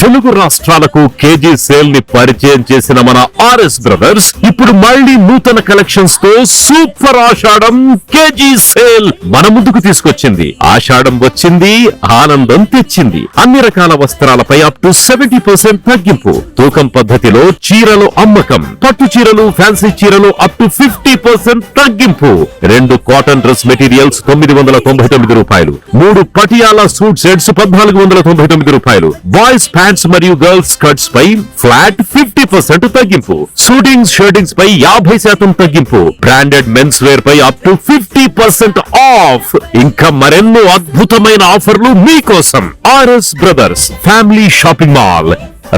తెలుగు రాష్ట్రాలకు కేజీ సేల్ని పరిచయం చేసిన మన ఆర్ఎస్ బ్రదర్స్ ఇప్పుడు మళ్ళీ నూతన కలెక్షన్స్తో సూపర్ ఆషాఢం కేజీ సేల్ మన ముందుకు తీసుకొచ్చింది. ఆషాఢం వచ్చింది ఆనందం తెచ్చింది. అన్ని రకాల వస్త్రాలపై అప్ టు సెవెంటీ పర్సెంట్ తగ్గింపు. తూకం పద్ధతిలో చీరలు అమ్మకం. పట్టు చీరలు ఫ్యాన్సీ చీరలు అప్ టు ఫిఫ్టీ పర్సెంట్ తగ్గింపు. రెండు కాటన్ డ్రెస్ మెటీరియల్స్ తొమ్మిది వందల తొంభై తొమ్మిది రూపాయలు. మూడు పటియాలా సూట్ సెట్స్ పద్నాలుగు వందల తొంభై తొమ్మిది రూపాయలు. బాయ్స్ ప్యాంట్స్ మరియు గర్ల్స్ స్కర్ట్స్ పై ఫ్లాట్ ఫిఫ్టీ పర్సెంట్ తగ్గింపు. షూటింగ్స్ షర్టింగ్స్ పై యాభై శాతం తగ్గింపు. Branded men's wear pi up to fifty percent off ఇంకా మరెన్నో అద్భుతమైన ఆఫర్లు మీకోసం. RS brothers family shopping mall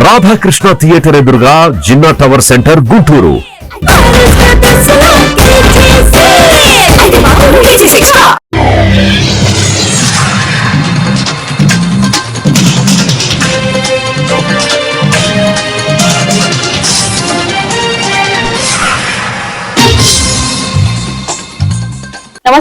Radhakrishna theatre ఎదురుగా జిన్నా టవర్ సెంటర్ గుంటూరు.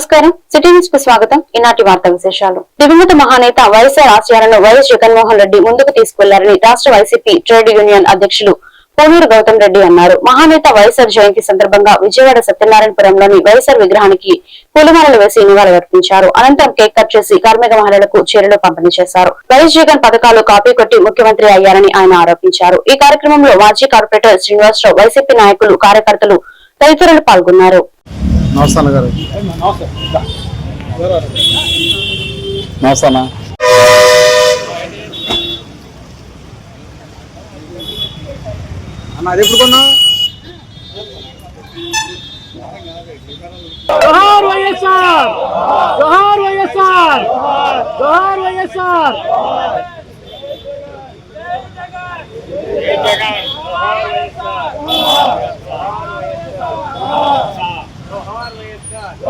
నమస్కారం. సిటీ న్యూస్కు స్వాగతం. ఈనాటి వార్త విశేషాలు. దివంగత మహానేత వైఎస్ఆర్ ఆశయాలను వైఎస్ జగన్మోహన్ రెడ్డి ముందుకు తీసుకెళ్ళారని రాష్ట్ర వైసీపీ ట్రేడ్ యూనియన్ అధ్యక్షులు పోనూరు గౌతమ్ రెడ్డి అన్నారు. మహానేత వైఎస్ఆర్ జయంతి సందర్భంగా విజయవాడ సత్యనారాయణపురంలోని వైఎస్ఆర్ విగ్రహానికి పూలమాలలు వేసి నివాళులర్పించారు అనంతరం కేక్ కట్ చేసి కార్మిక మహిళలకు చీరలు పంపిణీ చేశారు. వైఎస్ జగన్ పథకాలు కాపీ కొట్టి ముఖ్యమంత్రి అయ్యారని ఆయన ఆరోపించారు. ఈ కార్యక్రమంలో మాజీ కార్పొరేటర్ శ్రీనివాసరావు వైసీపీ నాయకులు కార్యకర్తలు తదితరులు పాల్గొన్నారు. నమస్తాను గారు? నమస్తానా? అన్న అది ఎప్పుడు కొన్నా జోహార్ వైఎస్ఆర్! జోహార్ వైఎస్ఆర్! జోహార్ వైఎస్ఆర్! జోహార్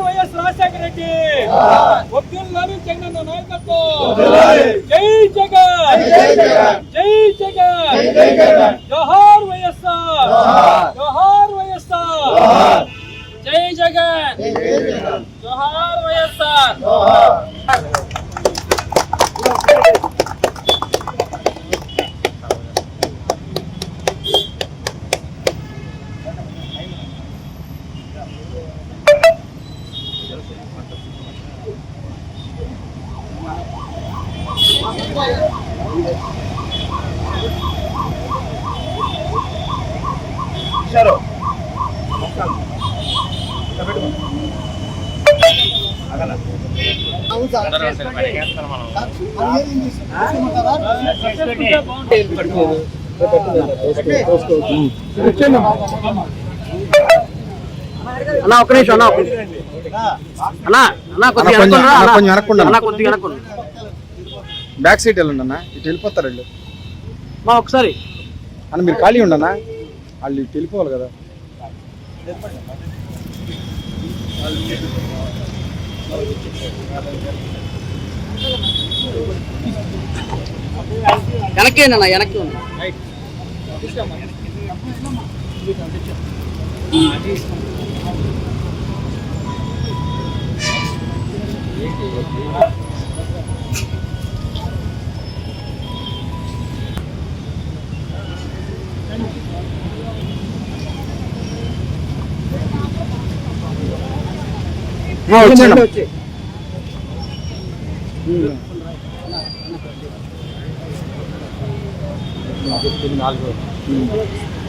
వైఎస్ రాజశేఖర రెడ్డి వద్దుల్లాలి జగన్ నాయకత్వం జై జగన్ జై జగన్ జోహార్ వైఎస్ఆర్ జోహార్ వైఎస్ఆర్ జై జగన్ జోహార్ వైఎస్ఆర్ అన్నా ఒక్క నిమిషం అన్నా ఒక్క నిమిషం. అన్నా. అన్నా కొద్దిగా. కొంచెం వెనక్కుండు. అన్నా కొద్దిగా వెనక్కుండు. బ్యాక్ సీట్ వెళ్ళండి అన్న. ఇటు వెళ్ళిపోతారు వీళ్ళు. మా ఒకసారి. అన్న మీరు ఖాళీ ఉండనా వాళ్ళు ఇటు వెళ్ళిపోవాలి కదా. వెనక్కి అన్న వెనక్కి ఉండు. వచ్చేయండి.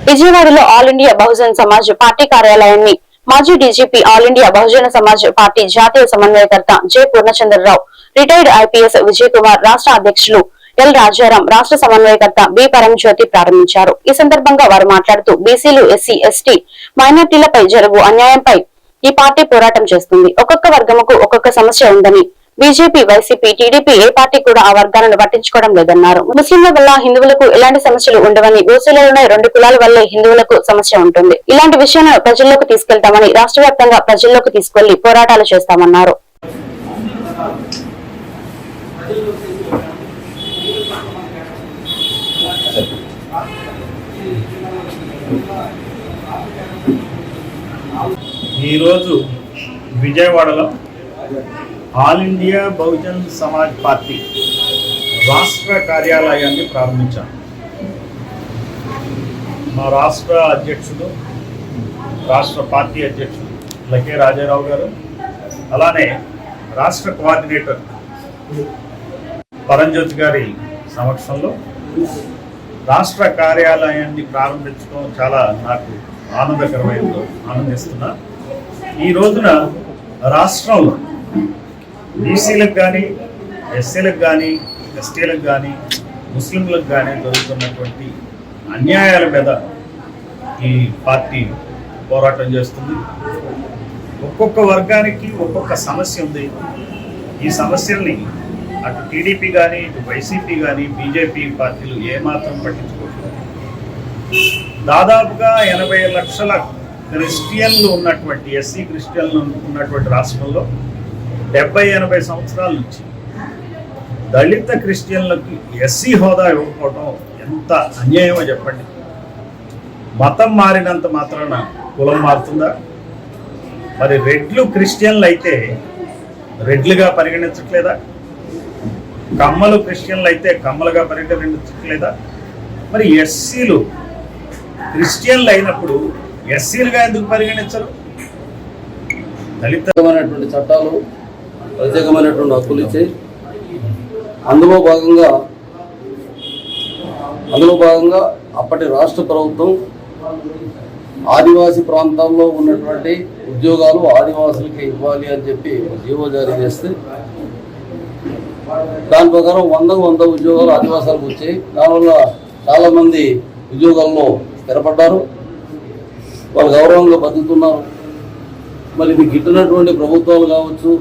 విజయవాడలో all India Bahujan Samaj party కార్యాలయాన్ని మాజీ DGP all India Bahujan Samaj party జాతీయ సమన్వయకర్త J Purnachandra Rao retired IPS Vijay Kumar రాష్ట్ర అధ్యక్షులు ఎల్ రాజారాం రాష్ట్ర సమన్వయకర్త బి పరంజ్యోతి ప్రారంభించారు. ఈ సందర్భంగా వారు మాట్లాడుతూ బీసీలు ఎస్సీ ఎస్టీ మైనార్టీలపై జరుగు అన్యాయంపై ఈ పార్టీ పోరాటం చేస్తుంది. ఒక్కొక్క వర్గముకు ఒక్కొక్క సమస్య ఉందని బీజేపీ వైసీపీ టీడీపీ ఏ పార్టీ కూడా ఆ వర్గాలను పట్టించుకోవడం లేదన్నారు. ముస్లింల వల్ల హిందువులకు ఎలాంటి సమస్యలు ఉండవని ఓసీలలోనే రెండు కులాల వల్లే హిందువులకు సమస్య ఉంటుంది. ఇలాంటి విషయాలను ప్రజల్లోకి తీసుకెళ్తామని రాష్ట్ర వ్యాప్తంగా ప్రజల్లోకి తీసుకెళ్ళి పోరాటాలు చేస్తామన్నారు. ఈరోజు విజయవాడలో all India Bahujan Samaj party రాష్ట్ర కార్యాలయాన్ని ప్రారంభించాను మా రాష్ట్ర అధ్యక్షుడు రాష్ట్ర పార్టీ అధ్యక్షుడు లకే రాజారావు గారు అలానే రాష్ట్ర కోఆర్డినేటర్ పరంజ్యోతి గారి సమక్షంలో రాష్ట్ర కార్యాలయాన్ని ప్రారంభించడం చాలా నాకు ఆనందకరమైన ఆనందిస్తున్నా. ఈ రోజున రాష్ట్రంలో బీసీలకు కానీ ఎస్సీలకు కానీ ఎస్టీలకు కానీ ముస్లింలకు కానీ జరుగుతున్నటువంటి అన్యాయాల మీద ఈ పార్టీ పోరాటం చేస్తుంది. ఒక్కొక్క వర్గానికి ఒక్కొక్క సమస్య ఉంది. ఈ సమస్యల్ని అటు టీడీపీ కానీ ఇటు వైసీపీ కానీ బీజేపీ పార్టీలు ఏమాత్రం పట్టించుకోవట్లేదు దాదాపుగా ఎనభై లక్షల క్రిస్టియన్లు ఉన్నటువంటి ఎస్సీ క్రిస్టియన్లు ఉన్నటువంటి రాష్ట్రంలో డెబ్బై ఎనభై సంవత్సరాల నుంచి దళిత క్రిస్టియన్లకి ఎస్సీ హోదా ఇవ్వకపోవడం ఎంత అన్యాయమో చెప్పండి. మతం మారినంత మాత్రాన కులం మారుతుందా? మరి రెడ్లు క్రిస్టియన్లు అయితే రెడ్లుగా పరిగణించట్లేదా? కమ్మలు క్రిస్టియన్లు అయితే కమ్మలుగా పరిగణించట్లేదా? మరి ఎస్సీలు క్రిస్టియన్లు అయినప్పుడు ఎస్సీలుగా ఎందుకు పరిగణించరు? దళితమైనటువంటి చట్టాలు ప్రత్యేకమైనటువంటి హక్కులు ఇచ్చి అందులో భాగంగా అందులో భాగంగా అప్పటి రాష్ట్ర ప్రభుత్వం ఆదివాసీ ప్రాంతాల్లో ఉన్నటువంటి ఉద్యోగాలు ఆదివాసులకి ఇవ్వాలి అని చెప్పి జీవో జారీ చేస్తే దాని ప్రకారం వందకు వంద ఉద్యోగాలు ఆదివాసాలకు వచ్చాయి. దానివల్ల చాలామంది ఉద్యోగాల్లో స్థిరపడ్డారు. వాళ్ళు గౌరవంగా బతుకుతున్నారు. మరి మీకు గిట్టినటువంటి ప్రభుత్వాలు కావచ్చు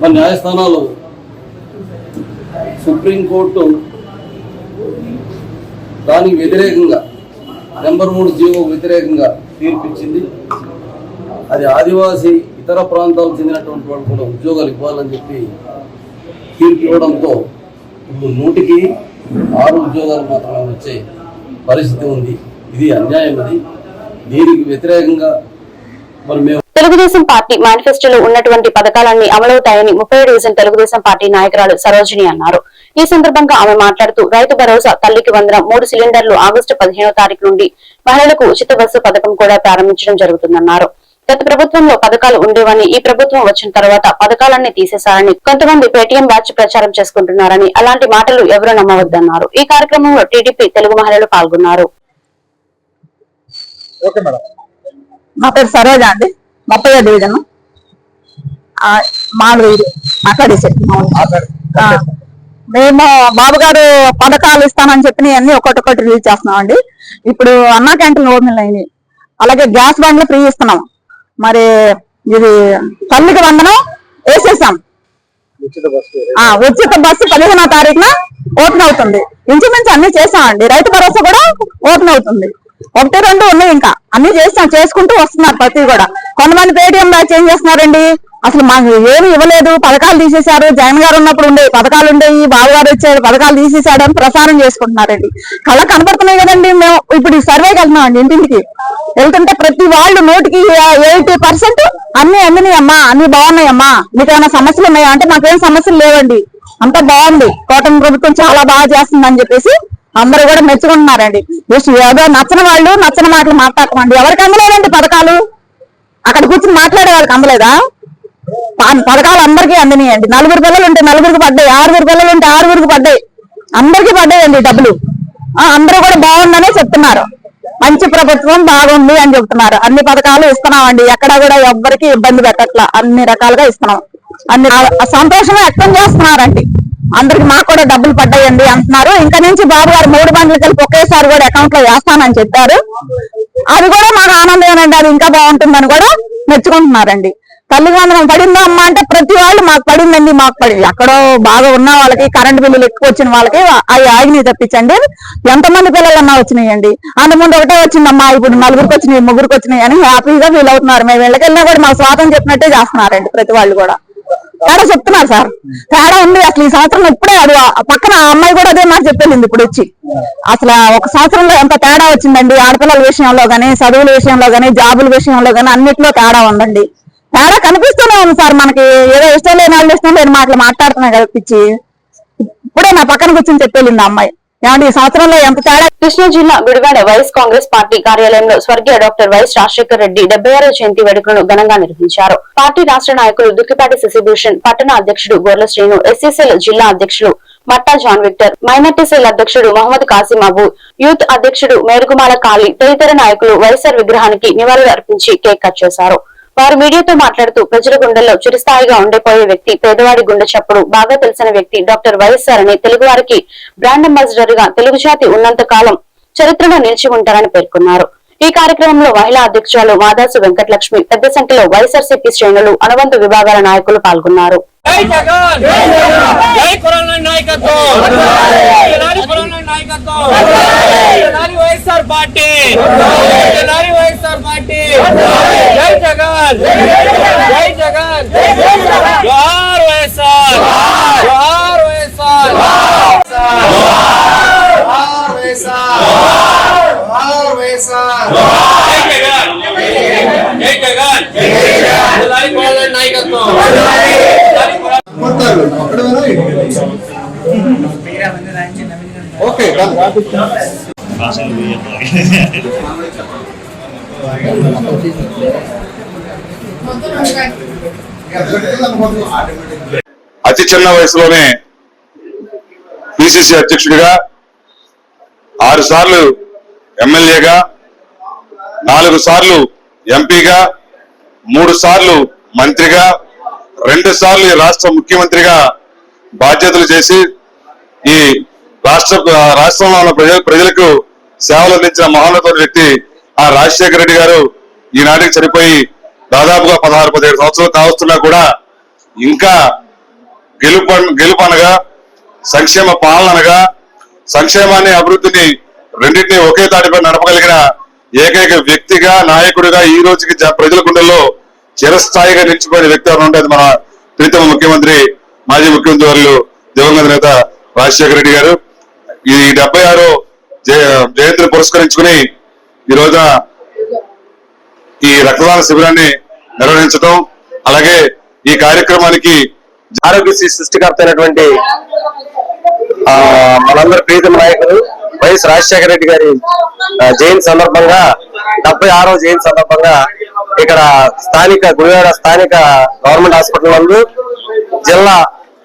మరి న్యాయస్థానాలు సుప్రీంకోర్టు దానికి వ్యతిరేకంగా నెంబర్ మూడు జీవో వ్యతిరేకంగా తీర్పిచ్చింది. అది ఆదివాసీ ఇతర ప్రాంతాలకు చెందినటువంటి వాళ్ళు కూడా ఉద్యోగాలు ఇవ్వాలని చెప్పి తీర్పు ఇవ్వడంతో ఇప్పుడు నూటికి ఆరు ఉద్యోగాలు మాత్రమే వచ్చాయి. పరిస్థితి ఉంది. ఇది అన్యాయం ఇది దీనికి వ్యతిరేకంగా మరి మేము తెలుగుదేశం పార్టీ మేనిఫెస్టోలో ఉన్నటువంటి పథకాలన్నీ అమలవుతాయని ముప్పై డివిజన్ తెలుగుదేశం పార్టీ నాయకురాలు సరోజిని అన్నారు. ఈ సందర్భంగా ఆమె మాట్లాడుతూ రైతు భరోసా తల్లికి వందనం మూడు సిలిండర్లు ఆగస్టు పదిహేనో తారీఖు నుండి మహిళలకు ఉచిత బస్సు పథకం కూడా ప్రారంభించడం జరుగుతుందన్నారు. గత ప్రభుత్వంలో పథకాలు ఉండేవని ఈ ప్రభుత్వం వచ్చిన తర్వాత పథకాలన్నీ తీసేశారని కొంతమంది పేటీఎం బ్యాచ్ ప్రచారం చేసుకుంటున్నారని అలాంటి మాటలు ఎవరూ నమ్మవద్దన్నారు. ఈ కార్యక్రమంలో టీడీపీ తెలుగు మహిళలు పాల్గొన్నారు. మా పేరు సరోజ అండి. ముప్పై డివిజన్ మామూలు ఇది మాట్లాడేసి మేము బాబు గారు పథకాలు ఇస్తానని చెప్పి అన్ని ఒకటి ఒకటి రిలీజ్ చేస్తున్నాం అండి ఇప్పుడు అన్నా క్యాంటీన్ ఓపెన్ అయినాయి. అలాగే గ్యాస్ బండ్లు ఫ్రీ ఇస్తున్నాం. మరి ఇది తల్లికి వందనం వేసేసాం. ఉచిత బస్సు పదిహేనో తారీఖున ఓపెన్ అవుతుంది. ఇంచుమించు అన్ని చేసామండి రైతు భరోసా కూడా ఓపెన్ అవుతుంది. ఒకటి రెండు ఉన్నాయి ఇంకా. అన్ని చేస్తాం. చేసుకుంటూ వస్తున్నారు ప్రతి కూడా. కొంతమంది పేటిఎం బ్యాచ్ ఏం చేస్తున్నారండి. అసలు మాకు ఏమి ఇవ్వలేదు. పథకాలు తీసేశారు. జగన్ గారు ఉన్నప్పుడు ఉండే పథకాలు ఉండేవి. బాబు గారు వచ్చారు. పథకాలు తీసేశాడు అని ప్రసారం చేసుకుంటున్నారండి. కళ్ళ కనపడుతున్నాయి కదండి. మేము ఇప్పుడు సర్వేకి వెళ్తున్నామండి ఇంటింటికి. వెళ్తుంటే ప్రతి వాళ్ళు నూటికి ఎయిటీ పర్సెంట్ అన్ని అందినాయమ్మా అన్ని బాగున్నాయమ్మా మీకు ఏమైనా సమస్యలు ఉన్నాయా? అంటే మాకేం సమస్యలు లేవండి. అంత బాగుంది. కూటమి ప్రభుత్వం చాలా బాగా చేస్తుందని చెప్పేసి అందరూ కూడా మెచ్చుకుంటున్నారండి. జస్ట్ ఏదో నచ్చని వాళ్ళు నచ్చని మాటలు మాట్లాడకండి ఎవరికి అందలేదండి పథకాలు? అక్కడ కూర్చుని మాట్లాడే వాళ్ళకి అందలేదా? పథకాలు అందరికీ అందినాయండి. నలుగురు పిల్లలు ఉంటే నలుగురికి పడ్డాయి. ఆరుగురు పిల్లలు ఉంటే ఆరుగురికి పడ్డాయి. అందరికీ పడ్డాయండి డబ్బులు. ఆ, అందరూ కూడా బాగుందనే చెప్తున్నారు. మంచి ప్రభుత్వం బాగుంది అని చెప్తున్నారు. అన్ని పథకాలు ఇస్తున్నామండి. ఎక్కడ కూడా ఎవ్వరికి ఇబ్బంది పెట్టట్లా. అన్ని రకాలుగా ఇస్తున్నాం. అన్ని సంతోషంగా సంతోషం వ్యక్తం చేస్తున్నారండి. అందరికి మాకు కూడా డబ్బులు పడ్డాయండి అంటున్నారు. ఇంకా నుంచి బాబు గారు మూడు బండ్లు కలిపి ఒకేసారి కూడా అకౌంట్లో వేస్తానని చెప్పారు. అది కూడా మాకు ఆనందమేనండి. అది ఇంకా బాగుంటుందని కూడా మెచ్చుకుంటున్నారండి. తల్లిదండ్రులు పడిందా అమ్మ అంటే ప్రతి వాళ్ళు మాకు పడిందండి మాకు పడింది. ఎక్కడో బాగా ఉన్న వాళ్ళకి కరెంట్ బిల్లులు ఎక్కువ వచ్చిన వాళ్ళకి అవి ఆగినాయి తప్పించండి. ఎంతమంది పిల్లలన్నా వచ్చినాయండి. అంత ముందు ఒకటే వచ్చిందమ్మా ఇప్పుడు నలుగురికి వచ్చినాయి ముగ్గురికి వచ్చినాయి అని హ్యాపీగా ఫీల్ అవుతున్నారు. మేము వెళ్ళకెళ్ళినా కూడా మాకు స్వాతం చెప్పినట్టే చేస్తున్నారండి ప్రతి వాళ్ళు కూడా. తేడా చెప్తున్నారు సార్. తేడా ఉంది. అసలు ఈ సంవత్సరం ఇప్పుడే అది పక్కన అమ్మాయి కూడా అదే మాట చెప్పింది ఇప్పుడు వచ్చి. అసలు ఒక సంవత్సరంలో ఎంత తేడా వచ్చిందండి? ఆడపిల్లల విషయంలో గానీ చదువుల విషయంలో గానీ జాబుల విషయంలో గానీ అన్నిట్లో తేడా ఉందండి. తేడా కనిపిస్తూనే ఉంది సార్ మనకి. ఏదో ఇష్టం లేని వాళ్ళు ఇష్టం లేని మాటలు మాట్లాడుతున్నాయి కదా ఇప్పుడే నా పక్కన కూర్చొని చెప్పేళ్ళింది అమ్మాయి. ఏమంటే ఈ సంవత్సరంలో ఎంత తేడా కృష్ణా జిల్లా గుడివాడ వైఎస్ కాంగ్రెస్ పార్టీ కార్యాలయంలో స్వర్గీయ డాక్టర్ వైఎస్ రాజశేఖర్ రెడ్డి డెబ్బై ఆరో జయంతి వేడుకలను ఘనంగా నిర్వహించారు. పార్టీ రాష్ట్ర నాయకులు దుక్కిపాటి శశిభూషణ్ పట్టణ అధ్యక్షుడు గొర్ల శ్రీను ఎస్సీసీల జిల్లా అధ్యక్షులు Matta John Victor minority cell అధ్యక్షుడు మహమ్మద్ కాసిం అబు యూత్ అధ్యక్షుడు మేరుగుమాల కాళీ తదితర నాయకులు వైఎస్ఆర్ విగ్రహానికి నివాళులు అర్పించి కేక్ కట్ చేశారు. వారు మీడియాతో మాట్లాడుతూ ప్రజల గుండెల్లో చిరుస్థాయిగా ఉండిపోయే వ్యక్తి పేదవాడి గుండె చప్పుడు బాగా తెలిసిన వ్యక్తి డాక్టర్ వైఎస్ఆర్ అని తెలుగు వారికి బ్రాండ్ అంబాసిడర్గా తెలుగు జాతి ఉన్నంత కాలం చరిత్రలో నిలిచి ఉంటారని పేర్కొన్నారు. ఈ కార్యక్రమంలో మహిళా అధ్యక్షురాలు మాదాసు వెంకటలక్ష్మి పెద్ద సంఖ్యలో వైఎస్ఆర్సీపీ శ్రేణులు అనుబంధ విభాగాల నాయకులు పాల్గొన్నారు. జై జగన్ జై కరోనా నాయకత్వం జై కరోనా నాయకత్వం జై వైఎస్ఆర్ పార్టీ జై వైఎస్ఆర్ పార్టీ జై జగన్ జై జగన్ జోహార్ వైఎస్ఆర్ జోహార్ వైఎస్ఆర్ జై జగన్ జై జగన్ జై కరోనా నాయకత్వం ఓకే అతి చిన్న వయసులోనే పిసిసి అధ్యక్షుడిగా ఆరు సార్లు ఎమ్మెల్యేగా నాలుగు సార్లు ఎంపీగా మూడు సార్లు మంత్రిగా రెండు సార్లు రాష్ట్ర ముఖ్యమంత్రిగా బాధ్యతలు చేసి ఈ రాష్ట్ర రాష్ట్రంలో ఉన్న ప్రజల ప్రజలకు సేవలు అందించిన మహోన్నత వ్యక్తి ఆ రాజశేఖర రెడ్డి గారు ఈనాటికి చనిపోయి దాదాపుగా పదహారు పదిహేడు సంవత్సరాలు కావస్తున్నా కూడా ఇంకా గెలుపు గెలుపు అనగా సంక్షేమ పాలన అనగా సంక్షేమాన్ని అభివృద్ధిని రెండింటినీ ఒకే తాటిపై నడపగలిగిన ఏకైక వ్యక్తిగా నాయకుడిగా ఈ రోజుకి జ- ప్రజల గుండెల్లో చిరస్థాయిగా నిలిచిపోయిన వ్యక్తి ఎవరు ఉంటే అది మన ప్రీతమ ముఖ్యమంత్రి మాజీ ముఖ్యమంత్రి వర్యులు దివంగత నేత రాజశేఖర రెడ్డి గారు. ఈ డెబ్బై ఆరు జయంతిని పురస్కరించుకుని ఈ రోజున ఈ రక్తదాన శిబిరాన్ని నిర్వహించడం అలాగే ఈ కార్యక్రమానికి ఆరోగ్యశ్రీ సృష్టికర్త అయినటువంటి మనందరి ప్రీతమ నాయకులు వైఎస్ రాజశేఖర రెడ్డి గారి జయంతి సందర్భంగా డెబ్బై ఆరో జయంతి సందర్భంగా ఇక్కడ స్థానిక గుడివాడ స్థానిక గవర్నమెంట్ హాస్పిటల్ నందు జిల్లా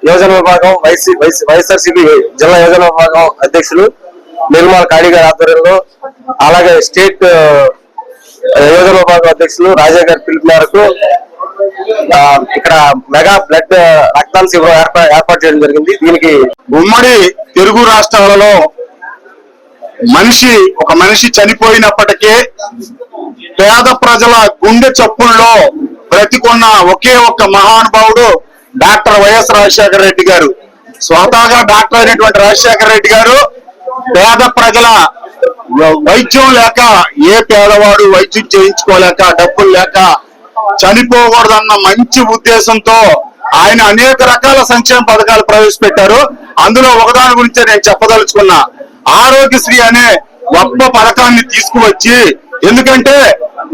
యోజన విభాగం వైసీ వైఎస్ఆర్సీపీ జిల్లా యోజన విభాగం అధ్యక్షులు నిర్మల్ కాళీ గారి ఆధ్వర్యంలో అలాగే స్టేట్ యోజన విభాగం అధ్యక్షులు రాజా గారి పిలుపు మేరకు ఇక్కడ మెగా బ్లడ్ రక్తదాన శిబిరం ఏర్పాటు చేయడం జరిగింది. దీనికి ఉమ్మడి తెలుగు రాష్ట్రాలలో మనిషి ఒక మనిషి చనిపోయినప్పటికీ పేద ప్రజల గుండె చప్పుల్లో బ్రతికున్న ఒకే ఒక్క మహానుభావుడు డాక్టర్ వైఎస్ రాజశేఖర రెడ్డి గారు. స్వతహాగా డాక్టర్ అయినటువంటి రాజశేఖర రెడ్డి గారు పేద ప్రజల వైద్యం లేక ఏ పేదవాడు వైద్యం చేయించుకోలేక డబ్బులు లేక చనిపోకూడదన్న మంచి ఉద్దేశంతో ఆయన అనేక రకాల సంక్షేమ పథకాలు ప్రవేశపెట్టారు. అందులో ఒకదాని గురించే నేను చెప్పదలుచుకున్నా. ఆరోగ్యశ్రీ అనే గొప్ప పథకాన్ని తీసుకువచ్చి ఎందుకంటే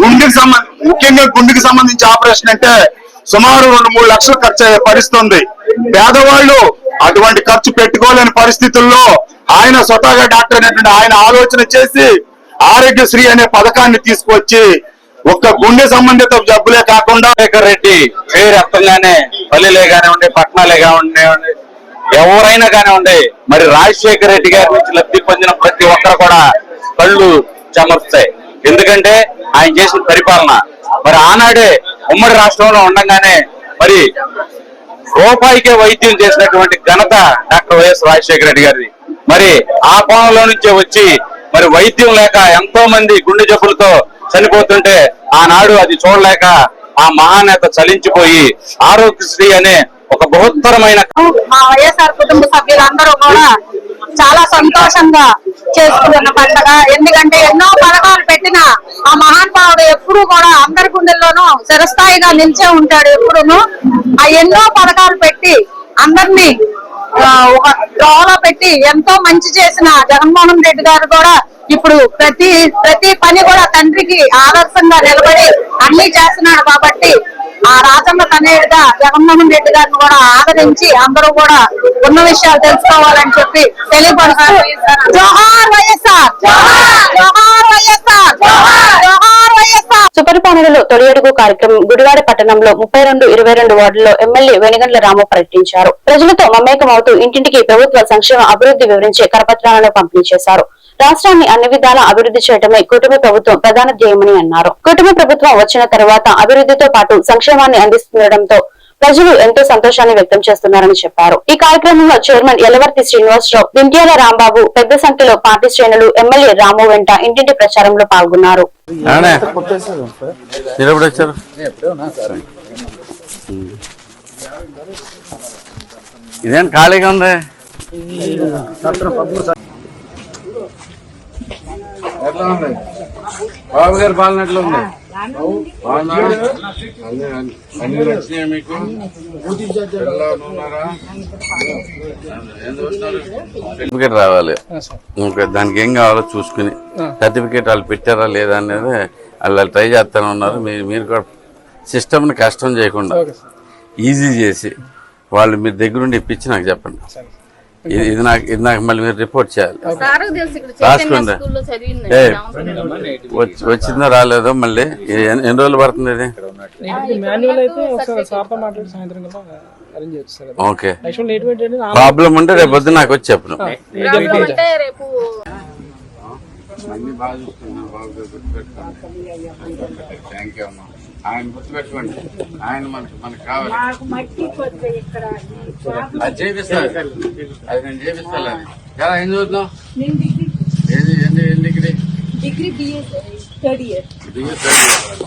గుండెకి సంబంధించి ముఖ్యంగా గుండెకి సంబంధించి ఆపరేషన్ అంటే సుమారు రెండు మూడు లక్షలు ఖర్చు అయ్యే పరిస్థితుంది. పేదవాళ్ళు అటువంటి ఖర్చు పెట్టుకోలేని పరిస్థితుల్లో ఆయన స్వతహాగా డాక్టర్ అనేటువంటి ఆయన ఆలోచన చేసి ఆరోగ్యశ్రీ అనే పథకాన్ని తీసుకువచ్చి ఒక్క గుండె సంబంధిత జబ్బులే కాకుండా శేఖర్ రెడ్డి పేరు పల్లెలే కానివ్వండి పట్టణాలే కానివ్వండి ఎవరైనా కానివ్వండి మరి రాజశేఖర్ రెడ్డి గారి నుంచి లబ్ధి పొందిన ప్రతి ఒక్కరు కూడా కళ్ళు చెమర్స్తాయి. ఎందుకంటే ఆయన చేసిన పరిపాలన. మరి ఆనాడే ఉమ్మడి రాష్ట్రంలో ఉండగానే మరి రూపాయికే వైద్యం చేసినటువంటి ఘనత డాక్టర్ వైఎస్ రాజశేఖర రెడ్డి గారిది. మరి ఆ కోణంలో నుంచే వచ్చి మరి వైద్యం లేక ఎంతో మంది గుండె జబ్బులతో చనిపోతుంటే ఆనాడు అది చూడలేక ఆ మహానేత చలించిపోయి ఆరోగ్యశ్రీ అనే ఒక బృహత్తరమైన మా వైఎస్ఆర్ కుటుంబ సభ్యులందరూ కూడా చాలా సంతోషంగా చేసుకున్న పండగ. ఎందుకంటే ఎన్నో పథకాలు పెట్టిన ఆ మహానుభావుడు ఎప్పుడు కూడా అందరి గుండెల్లోనూ చిరస్థాయిగా నిలిచే ఉంటాడు ఎప్పుడును. ఆ ఎన్నో పథకాలు పెట్టి అందరినీ ఒక డ్రాలో పెట్టి ఎంతో మంచి చేసిన జగన్మోహన్ రెడ్డి గారు కూడా ఇప్పుడు ప్రతి ప్రతి పని కూడా తండ్రికి ఆదర్శంగా నిలబడి అన్ని చేస్తున్నాడు కాబట్టి ఆ రాజమ్మ తనయుడిగా జగన్మోహన్ రెడ్డి గారిని కూడా ఆదరించి అందరూ కూడా ఉన్న విషయాలు తెలుసుకోవాలని చెప్పి తెలియపరుస్తారు జోహార్ వైఎస్ఆర్ జోహార్ వైఎస్ఆర్ జోహార్ వైఎస్ఆర్ సుపరిపాలనలో తొలి అడుగు కార్యక్రమం గుడివాడ పట్టణంలో ముప్పై రెండు ఇరవై రెండు వార్డుల్లో ఎమ్మెల్యే వెనుగండ్ల రాము ప్రకటించారు ప్రజలతో మమేకమవుతూ ఇంటింటికి ప్రభుత్వ సంక్షేమ అభివృద్ధి వివరించే కరపత్రాలను పంపిణీ చేశారు. రాష్ట్రాన్ని అన్ని విధాలా అభివృద్ధి చేయడమే కుటుంబ ప్రభుత్వం ప్రధాన ధ్యేయమని అన్నారు. కుటుంబ ప్రభుత్వం వచ్చిన తర్వాత అభివృద్ధితో పాటు సంక్షేమాన్ని అందిస్తుండటంతో ప్రజలు ఎంతో సంతోషాన్ని వ్యక్తం చేస్తున్నారని చెప్పారు. ఈ కార్యక్రమంలో చైర్మన్ ఎలవర్తి శ్రీనివాసరావు దింట్యాల రాంబాబు పెద్ద సంఖ్యలో పార్టీ శ్రేణులు ఎమ్మెల్యే రాము వెంట ఇంటింటి ప్రచారంలో పాల్గొన్నారు. ఇదేం ఖాళీగా ఉంది? ఎట్లా ఉంది బాబు గారి పాలన ఎట్లా? అన్ని అన్ని వచ్చినాయా మీకు? సర్టిఫికేట్ రావాలి. ఇంకా దానికి ఏం కావాలో చూసుకుని. సర్టిఫికేట్ వాళ్ళు పెట్టారా లేదా అనేది వాళ్ళు ట్రై చేస్తానే ఉన్నారు. మీరు మీరు కూడా సిస్టమ్ని కష్టం చేయకుండా ఈజీ చేసి వాళ్ళు మీ దగ్గరుండి ఇప్పించి నాకు చెప్పండి. ఇది ఇది నాకు ఇది నాకు మళ్ళీ మీరు రిపోర్ట్ చేయాలి. రాసుకోండి ఏ వచ్చి- వచ్చిందో రాలేదో మళ్ళీ ఎన్ని రోజులు పడుతుంది ఇది? ఓకే. ప్రాబ్లం ఉంటే రేపు పొద్దున్న నాకు వచ్చి చెప్పను రేపు అన్ని బాగా చూసుకున్నాను బాగా గుర్తుపెట్టుకోండి థ్యాంక్ యూ అమ్మా. ఆయన గుర్తుపెట్టుకోండి ఆయన మనకు మనకు కావాలి. అది చేపిస్తాను అది నేను చేపిస్తాను ఎలా ఏం ఏది ఎన్ని ఎన్ని degree? Degree BA third year third year.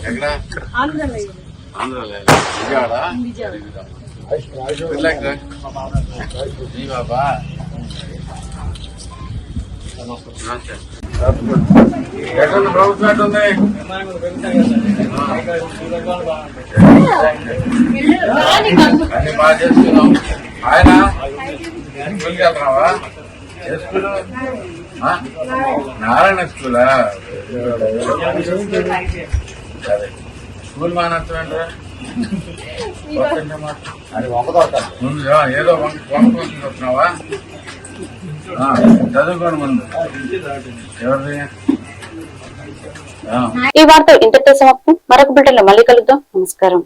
ఎక్కడ? ఆంధ్రలో. ఆంధ్రాలో విజయవాడ? బాబా. నమస్తే. ఎక్కడ ప్రభుత్వం ఎట్టుంది అన్ని బాగా చేస్తున్నాం ఆయన స్కూల్కి వెళ్తున్నావా ఏ స్కూల్ నారాయణ స్కూలా సరే స్కూల్ మానత్వం ముందు ఆ, ఏదో వంక వంక వంక వస్తున్నావా? ఆ, ముందు. ఎవరిది? ఈ వార్త ఇంతటితో సమాప్తం మరొక బిడ్డలో మళ్ళీ కలుద్దాం. నమస్కారం.